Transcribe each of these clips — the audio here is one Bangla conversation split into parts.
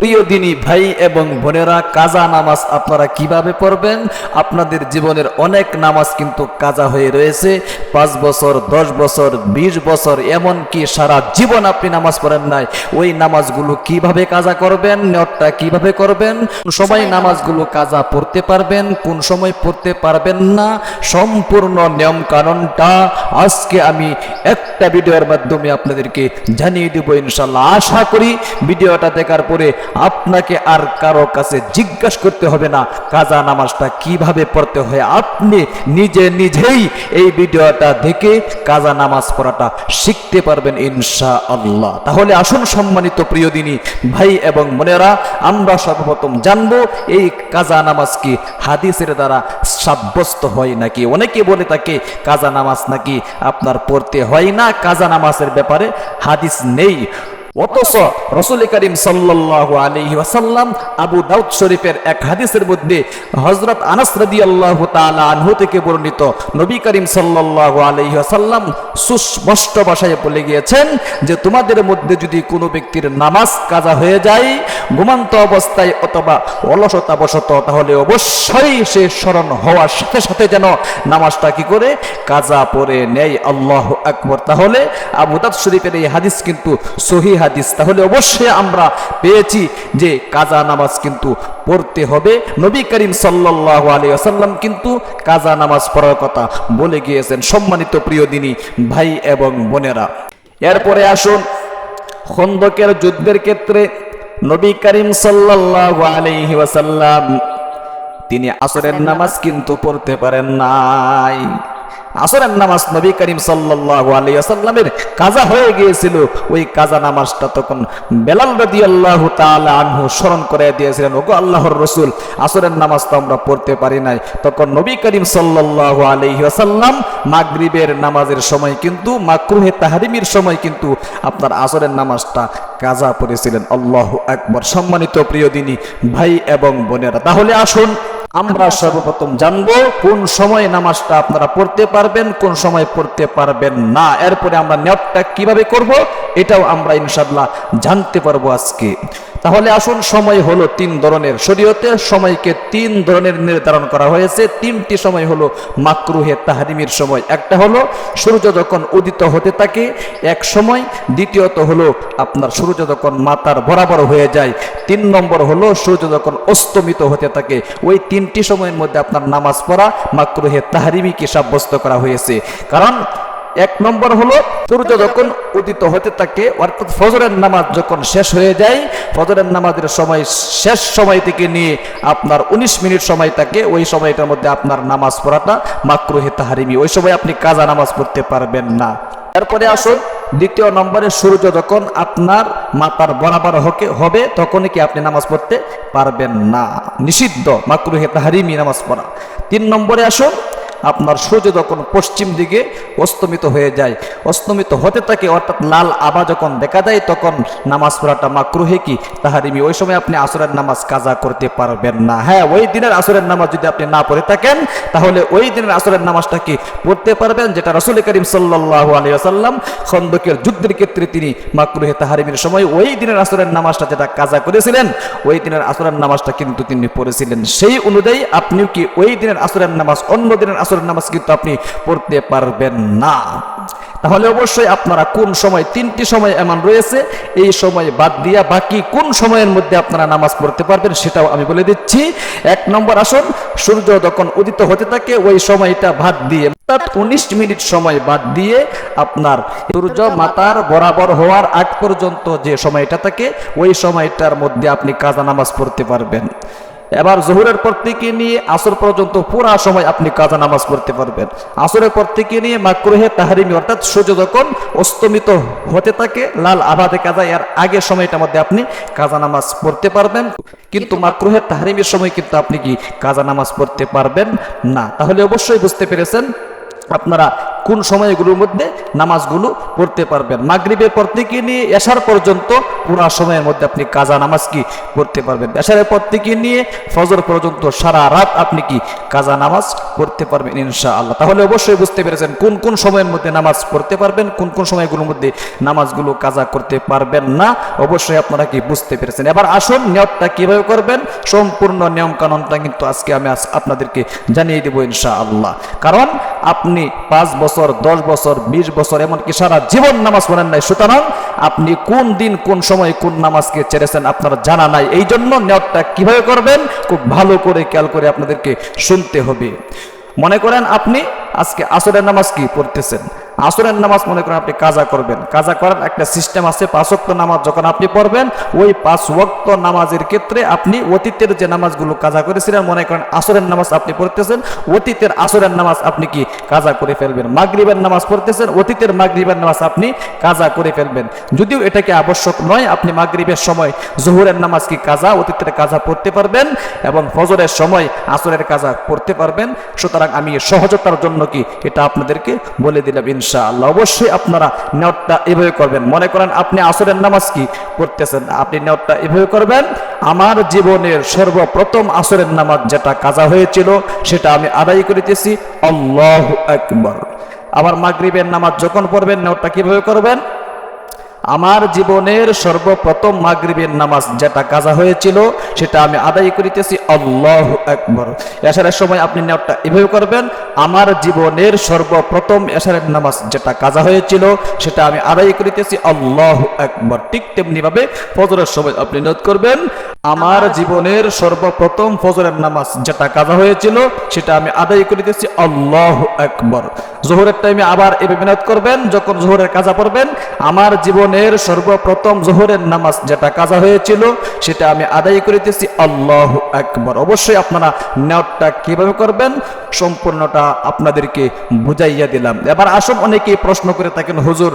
প্রিয় দিনী ভাই এবং বোনেরা, কাজা নামাজ আপনারা কীভাবে পড়বেন? আপনাদের জীবনের অনেক নামাজ কিন্তু কাজা হয়ে রয়েছে। পাঁচ বছর, দশ বছর, বিশ বছর, এমনকি সারা জীবন আপনি নামাজ পড়েন নাই। ওই নামাজগুলো কীভাবে কাজা করবেন? নিয়তটা কীভাবে করবেন? সবাই নামাজগুলো কাজা পড়তে পারবেন, কোন সময় পড়তে পারবেন না? সম্পূর্ণ নিয়ম কানুনটা আজকে আমি একটা ভিডিওর মাধ্যমে আপনাদেরকে জানিয়ে দেবো ইনশাল্লাহ। আশা করি ভিডিওটা দেখার পরে আপনাকে আর কারও কাছে জিজ্ঞাসা করতে হবে না। কাজা নামাজটা কীভাবে পড়তে হয়? আপনি নিজে নিজেই এই ভিডিওটা দেখে কাজা নামাজ পড়াটা শিখতে পারবেন ইনশা আল্লাহ তাহলে আসুন সম্মানিত প্রিয় দিনী ভাই এবং বোনেরা, আমরা সর্বপ্রথম জানব এই কাজা নামাজ কি হাদিসের দ্বারা সাব্যস্ত হয় নাকি? অনেকে বলে থাকে, কাজা নামাজ নাকি আপনার পড়তে হয় না। কাজা নামাজের ব্যাপারে হাদিস নেই। অথচ রসুল করিম ওয়াসাল্লাম আবু দাউদ শরীফের এক হাদিসের মধ্যে হযরত আনাস তাআলা আনহু থেকে বর্ণিত নবী করিম ওয়াসাল্লাম সুস্পষ্ট ভাষায় বলে গিয়েছেন যে তোমাদের মধ্যে যদি কোনো ব্যক্তির নামাজ কাজা হয়ে যায়, ঘুমান্ত অবস্থায় অথবা অলসতাবশত, তাহলে অবশ্যই সে স্মরণ হওয়ার সাথে সাথে যেন নামাজটা কি করে? কাজা পরে নেয়। আল্লাহ আকবর। তাহলে আবু দাউদ শরীফের এই হাদিস কিন্তু সহি হাদিস, তাহলে অবশ্যই আমরা পেয়েছি যে কাজা নামাজ কিন্তু পড়তে হবে। নবী করিম সাল্লাল্লাহু আলাইহি ওয়াসাল্লাম কিন্তু কাজা নামাজ পড়ার কথা বলে গিয়েছেন সম্মানিত প্রিয় দিনী ভাই এবং বোনেরা। এরপরে আসুন খন্দকের যুদ্ধের ক্ষেত্রে নবী করিম সাল্লাল্লাহু আলাইহি ওয়াসাল্লাম তিনি আসরের নামাজ কিন্তু পড়তে পারেন নাই। আসরের নামাজ নবী করিম সাল্লাল্লাহু আলাইহি ওয়াসাল্লামের কাজা হয়ে গিয়েছিল। ওই কাজা নামাজটা তখন বেলাল রাদিয়াল্লাহু তাআলা আনহু স্মরণ করে দিয়েছিলেন, ওগো আল্লাহর রাসূল, আসরের নামাজ তো আমরা পড়তে পারি নাই। তখন নবী করিম সাল্লাল্লাহু আলাইহি ওয়াসাল্লাম মাগরিবের নামাজের সময় কিন্তু, মাকরুহে তাহরিমির সময় কিন্তু আপনার আসরের নামাজটা কাজা পড়েছিলেন। আল্লাহু আকবার। সম্মানিত প্রিয় দিনী, ভাই এবং বোনেরা, তাহলে আসুন আমরা সর্বপ্রথম জানব কোন সময় নামাজটা আপনারা পড়তে পারবেন কোন সময় পড়তে পারবেন না। এরপরে আমরা নিয়তটা কীভাবে করব এটাও আমরা ইনশাল্লাহ জানতে পারব আজকে। তাহলে আসুন, সময় হলো তিন ধরনের। শরীয়তে সময়কে তিন ধরনের নির্ধারণ করা হয়েছে। তিনটি সময় হলো মাকরুহে তাহারিমির সময়। একটা হলো সূর্য যখন উদিত হতে থাকে, এক সময়। দ্বিতীয়ত হলো আপনার সূর্য যখন মাতার বরাবর হয়ে যায়, তিন নম্বর হলো সূর্য যখন অস্তমিত হতে থাকে। ওই তিনটি সময়ের মধ্যে আপনার নামাজ পড়া, মাকরুহে তাহারিমিকে সাব্যস্ত করা হয়েছে। কারণ এক নম্বর হলো, সূর্য যখন উদিত হতে থাকে, অর্থাৎ ফজরের নামাজ যখন শেষ হয়ে যায়, ফজরের নামাজের সময় শেষ সময় থেকে নিয়ে আপনার ১৯ মিনিট সময় থাকে, ওই সময়টার মধ্যে আপনার নামাজ পড়াটা মাকরুহে তাহারিমি। ওই সময় আপনি কাজা নামাজ পড়তে পারবেন না। এরপরে আসুন, দ্বিতীয় নম্বরে সূর্য যখন আপনার মাতার বরাবর হকে হবে, তখনই কি আপনি নামাজ পড়তে পারবেন না। নিষিদ্ধ মাকরুহে তাহারিমি নামাজ পড়া। তিন নম্বরে আসুন আপনার সূর্য যখন পশ্চিম দিকে অস্তমিত হয়ে যায়, অস্তমিত হতে থাকে, অর্থাৎ লাল আবা যখন দেখা যায় তখন নামাজ পড়াটা মাকরুহে কি? তাহারিমি, ওই সময় আপনি আসরের নামাজ কাজা করতে পারবেন না। হ্যাঁ ওই দিনের আসরের নামাজ যদি আপনি না পড়ে থাকেন, তাহলে ওই দিনের আসরের নামাজটা কি পড়তে পারবেন? যেটা রসুল করিম সাল্লাল্লাহু আলাইহি আসাল্লাম খন্দকের যুদ্ধের ক্ষেত্রে তিনি মাকরুহে তাহারিমির সময় ওই দিনের আসরের নামাজটা যেটা কাজা করেছিলেন, ওই দিনের আসরের নামাজটা কিন্তু তিনি পড়েছিলেন। সেই অনুযায়ী আপনিও কি ওই দিনের আসরের নামাজ অন্য দিনের আসরের নামাজ কিন্তু আপনি পড়তে পারবেন না। তাহলে অবশ্যই আপনারা কোন সময়, তিনটি সময় এমন রয়েছে, এই সময় বাদ দিয়া বাকি কোন সময়ের মধ্যে আপনারা নামাজ পড়তে পারবেন সেটাও আমি বলে দিচ্ছি। এক নম্বর আসুন, সূর্য যখন উদিত হতে থাকে, ওই সময়টা বাদ দিয়ে, অর্থাৎ উনিশ মিনিট সময় বাদ দিয়ে আপনার সূর্য মাতার বরাবর হওয়ার আগ পর্যন্ত যে সময়টা থাকে, ওই সময়টার মধ্যে আপনি কাজা নামাজ পড়তে পারবেন। এবার জহুরের পর থেকে নিয়ে আসর পর্যন্ত পুরা সময় আপনি কাজা নামাজ পড়তে পারবেন। আসরের পর থেকে নিয়ে মাকরুহে তাহারিমি অর্থাৎ সূর্য যখন অস্তমিত হতে থাকে, লাল আবাদে কাজা, এর আগের সময়টার মধ্যে আপনি কাজা নামাজ পড়তে পারবেন। কিন্তু মাকরুহে তাহারিমের সময় কিন্তু আপনি কি কাজা নামাজ পড়তে পারবেন না। তাহলে অবশ্যই বুঝতে পেরেছেন আপনারা কোন সময়গুলোর মধ্যে নামাজগুলো পড়তে পারবেন? মাগরিবের পর থেকে নিয়ে এশার পর্যন্ত পুরো সময়ের মধ্যে আপনি কাজা নামাজ কি পড়তে পারবেন? এশারের পর থেকে নিয়ে ফজর পর্যন্ত সারা রাত আপনি কি কাজা নামাজ পড়তে পারবেন ইনশা আল্লাহ তাহলে অবশ্যই বুঝতে পেরেছেন কোন কোন সময়ের মধ্যে নামাজ পড়তে পারবেন, কোন কোন সময়গুলোর মধ্যে নামাজগুলো কাজা করতে পারবেন না, অবশ্যই আপনারা কি বুঝতে পেরেছেন? এবার আসুন নিয়তটা কীভাবে করবেন? সম্পূর্ণ নিয়ম কানুনটা কিন্তু আজকে আমি আপনাদেরকে জানিয়ে দেবো ইনশা আল্লাহ কারণ আপনি পাঁচ বছর, দশ বছর, বিশ বছর, এমনকি সারা জীবন নামাজ পড়েন নাই। সুতরাং আপনি কোন দিন, কোন সময় কোন নামাজকে ছেড়েছেন আপনার জানা নাই। এই জন্য নেওয়ারটা কীভাবে করবেন? খুব ভালো করে খেয়াল করে আপনাদেরকে শুনতে হবে। মনে করেন আপনি আজকে আসরের নামাজ কি পড়তেছেন? আসরের নামাজ মনে করেন আপনি কাজা করবেন। কাজা করার একটা সিস্টেম আছে, পাঁচ ওয়াক্ত নামাজ যখন আপনি পড়বেন, ওই পাঁচ নামাজের ক্ষেত্রে আপনি অতীতের যে নামাজগুলো কাজা করেছিলেন, মনে করেন আসরের নামাজ আপনি পড়তেছেন, অতীতের আসরের নামাজ আপনি কি কাজা করে ফেলবেন? মাগরিবের নামাজ পড়তেছেন, অতীতের মাগরিবের নামাজ আপনি কাজা করে ফেলবেন। যদিও এটাকে আবশ্যক নয়, আপনি মাগরিবের সময় জোহরের নামাজ কি কাজা, অতীতের কাজা পড়তে পারবেন এবং ফজরের সময় আসরের কাজা পড়তে পারবেন। সুতরাং আমি সহজতার জন্য কি এটা আপনাদেরকে বলে দিলাম আল্লাহ অবশ্যই আপনারা নেওয়ারটা এভাবে করবেন। মনে করেন আপনি আসরের নামাজ কি পড়তেছেন, আপনি নেওয়ারটা এভাবে করবেন। আমার জীবনের সর্বপ্রথম আসরের নামাজ যেটা কাজা হয়েছিল, সেটা আমি আদায় করিতেছি আল্লাহ একবার আবার মাগরিবের নামাজ যখন পড়বেন, নেওয়ারটা কীভাবে করবেন? আমার জীবনের সর্বপ্রথম মাগরিবের নামাজ যেটা কাজা হয়েছিল, সেটা আমি আদায় করিতেছি আল্লাহ একবার এশারের সময় আপনি নেওয়াটা এভাবে করবেন, আমার জীবনের সর্বপ্রথম এশারের নামাজ যেটা কাজা হয়েছিল, সেটা আমি আদায় করিতেছি, আল্লাহ একবার ঠিক তেমনি ভাবে ফজরের সময় আপনি নিয়ত করবেন, আমার জীবনের সর্বপ্রথম ফজরের নামাজ যেটা কাজা হয়েছিল, সেটা আমি আদায় করিতেছি, আল্লাহ একবার জোহরের টাইমে আবার এভাবে নিয়ত করবেন, যখন জোহরের কাজা পড়বেন, আমার জীবনের সর্বপ্রথম জোহরের নামাজ যেটা কাজা হয়েছিল, সেটা আমি আদায় করিতেছি, আল্লাহ একবার অবশ্যই আপনারা নেওয়াটা কীভাবে করবেন, সম্পূর্ণটা আপনাদেরকে বুঝাইয়া দিলাম। এবার আসুন অনেকেই প্রশ্ন করে থাকেন, হুজুর,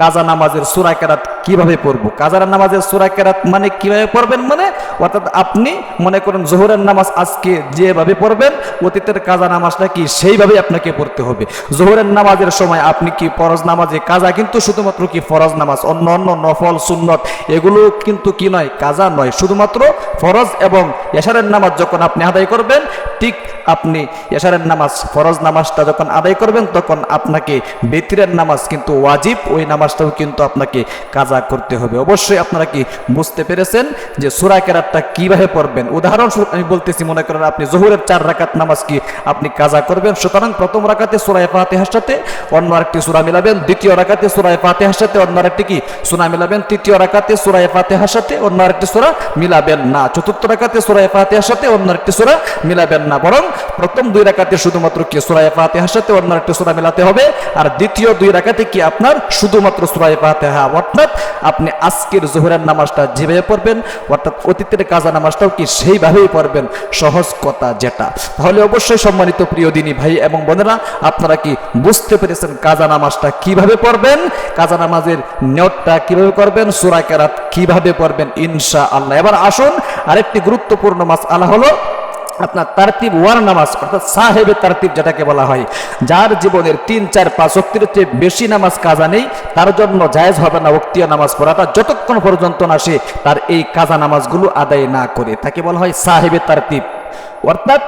কাজা নামাজের সুরা কেরাত কীভাবে পড়ব? কাজার নামাজের সুরা কেরাত মানে কীভাবে পড়বেন মানে? অর্থাৎ আপনি মনে করেন জোহরের নামাজ আজকে যেভাবে পড়বেন, অতীতের কাজা নামাজটা কি সেইভাবে আপনাকে পড়তে হবে। জোহরের নামাজের সময় আপনি কি ফরজ নামাজে কাজা কিন্তু শুধুমাত্র কি ফরজ নামাজ? অন্য অন্য নফল, সুন্নত, এগুলো কিন্তু কি নয়, কাজা নয়। শুধুমাত্র ফরজ এবং এশারের নামাজ যখন আপনি আদায় করবেন, ঠিক আপনি এশারের নামাজ, ফরজ নামাজটা যখন আদায় করবেন, তখন আপনাকে বেতিরের নামাজ কিন্তু ওয়াজিব, ওই নামাজটাও কিন্তু আপনাকে কাজা করতে হবে। অবশ্যই আপনারা কি বুঝতে পেরেছেন যে সুরা কেরাতটা কীভাবে পড়বেন? উদাহরণস্বরূপ আমি বলতেছি, মনে করেন আপনি জহুরের চার রাকাত নামাজ কি আপনি কাজা করবেন, সুতরাং প্রথম রাকাতে সুরায় ফাতেহার সাথে অন্য আরেকটি সুরা মিলাবেন, দ্বিতীয় রাকাতে সুরায় ফাতেহার সাথে অন্য আরেকটি কি সুরা মিলাবেন, তৃতীয় রাকাতে সুরায় ফাতেহার সাথে অন্য আরেকটি সুরা মিলাবেন না, চতুর্থ রাকাতে সুরায় ফাতেহার সাথে অন্য আরেকটি সুরা মিলাবেন না, বরং প্রথম দুই রাকাতে শুধুমাত্র কি সুরায় ফাতেহার সাথে অন্য আরেকটি সুরা মেলাতে হবে? আর দ্বিতীয় দুই রাকাতে কি আপনার শুধুমাত্র সুরায় ফাতেহা? অর্থাৎ আপনি আজকের জোহরের নামাজটা যেভাবে পড়বেন, অর্থাৎ অতীতের কাজা নামাজটাও কি সেইভাবেই পড়বেন? সহজ কথা যেটা। তাহলে অবশ্যই সম্মানিত প্রিয় দিনী ভাই এবং বোনেরা, আপনারা কি বুঝতে পেরেছেন কাজা নামাজটা কীভাবে পড়বেন? কাজা নামাজের নিয়তটা কীভাবে করবেন? সুরা কেরাত কীভাবে পড়বেন? ইনশা আল্লাহ এবার আসুন, আরেকটি গুরুত্বপূর্ণ মাস আলা হলো আপনার তারতিব ওয়ার নামাজ, অর্থাৎ সাহেবে তারতিব যেটাকে বলা হয়, যার জীবনের তিন, চার, পাঁচ অক্তির চেয়ে বেশি নামাজ কাজা নেই, তার জন্য জায়েজ হবে না অক্তিয়া নামাজ পড়াটা। যতক্ষণ পর্যন্ত না সে তার এই কাজা নামাজগুলো আদায় না করে, তাকে বলা হয় সাহেবে তারতিব। অর্থাৎ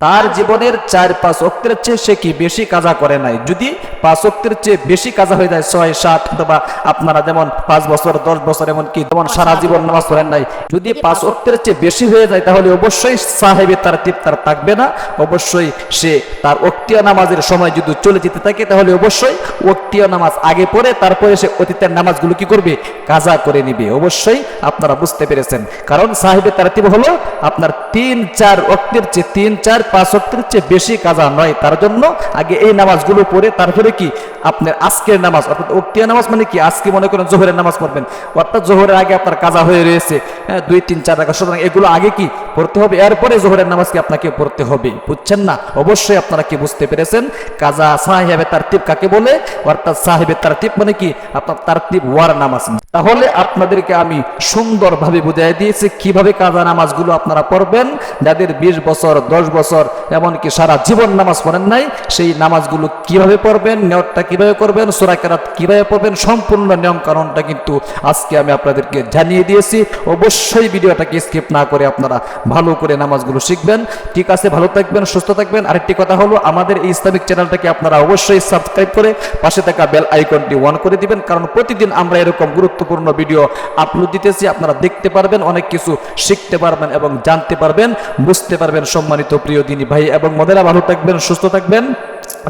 তার জীবনের চার পাঁচ অক্তের চেয়ে সে কি বেশি কাজা করে নাই? যদি পাঁচ অক্তের চেয়ে বেশি কাজা হয়ে যায় ছয় সাত অথবা আপনারা যেমন পাঁচ বছর দশ বছর এমন কি যেমন সারা জীবন নামাজ পড়েন নাই যদি পাঁচ অক্তের চেয়ে বেশি হয়ে যায় তাহলে অবশ্যই সাহেবে তার তার থাকবে না অবশ্যই সে তার অক্তিয়া নামাজের সময় যদি চলে যেতে থাকে তাহলে অবশ্যই অক্তিয়া নামাজ আগে পড়ে তারপরে সে অতীতের নামাজগুলো কি করবে? কাজা করে নিবে। অবশ্যই আপনারা বুঝতে পেরেছেন। কারণ সাহেবে তার হলো আপনার তিন চার অক্তের চেয়ে তিন চার পাঁচ অক্টের চেয়ে বেশি কাজা নয়, তার জন্য আগে এই নামাজগুলো পড়ে, তারপরে কি? আপনার আজকের নামাজ, অর্থাৎ অক্তিয়া নামাজ মানে কি? আজকে মনে করেন জোহরের নামাজ পড়বেন। অর্থাৎ জোহরের আগে আপনার কাজা হয়ে রয়েছে। হ্যাঁ দুই, তিন, চার টাকা সুতরাং এগুলো আগে কি? পড়তে হবে। এরপরে জোহরের নামাজ কি আপনাকে পড়তে হবে। বুঝছেন না? অবশ্যই আপনারা কি বুঝতে পেরেছেন? কাজা সাহেবে তারতিব কাকে বলে? অর্থাৎ সাহেবে তারতিব মানে কি? আপনার তারতিব ওয়ার নামাজ। তাহলে আপনাদেরকে আমি সুন্দরভাবে বুঝাই দিয়েছি কীভাবে কাজা নামাজগুলো আপনারা পড়বেন। যাদের বিশ বছর, দশ বছর, এমনকি সারা জীবন নামাজ পড়েন নাই, সেই নামাজগুলো কীভাবে পড়বেন নিয়তটা কীভাবে করবেন, সুরাকেরাত কীভাবে পড়বেন, সম্পূর্ণ নিয়ম কারণটা কিন্তু আজকে আমি আপনাদেরকে জানিয়ে দিয়েছি। অবশ্যই ভিডিওটাকে স্কিপ না করে আপনারা ভালো করে নামাজগুলো শিখবেন। ঠিক আছে, ভালো থাকবেন, সুস্থ থাকবেন। আরেকটি কথা হলো, আমাদের এই ইসলামিক চ্যানেলটাকে আপনারা অবশ্যই সাবস্ক্রাইব করে পাশে থাকা বেল আইকনটি অন করে দিবেন। কারণ প্রতিদিন আমরা এরকম গুরুত্বপূর্ণ ভিডিও আপলোড দিতেছি। আপনারা দেখতে পারবেন, অনেক কিছু শিখতে পারবেন এবং জানতে পারবেন, বুঝতে পারবেন সম্মানিত প্রিয় দিনী ভাই এবং মদেরা ভালো থাকবেন, সুস্থ থাকবেন।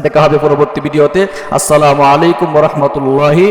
দেখা হবে পরবর্তী ভিডিওতে। আসসালামু আলাইকুম রহমতুল্লাহি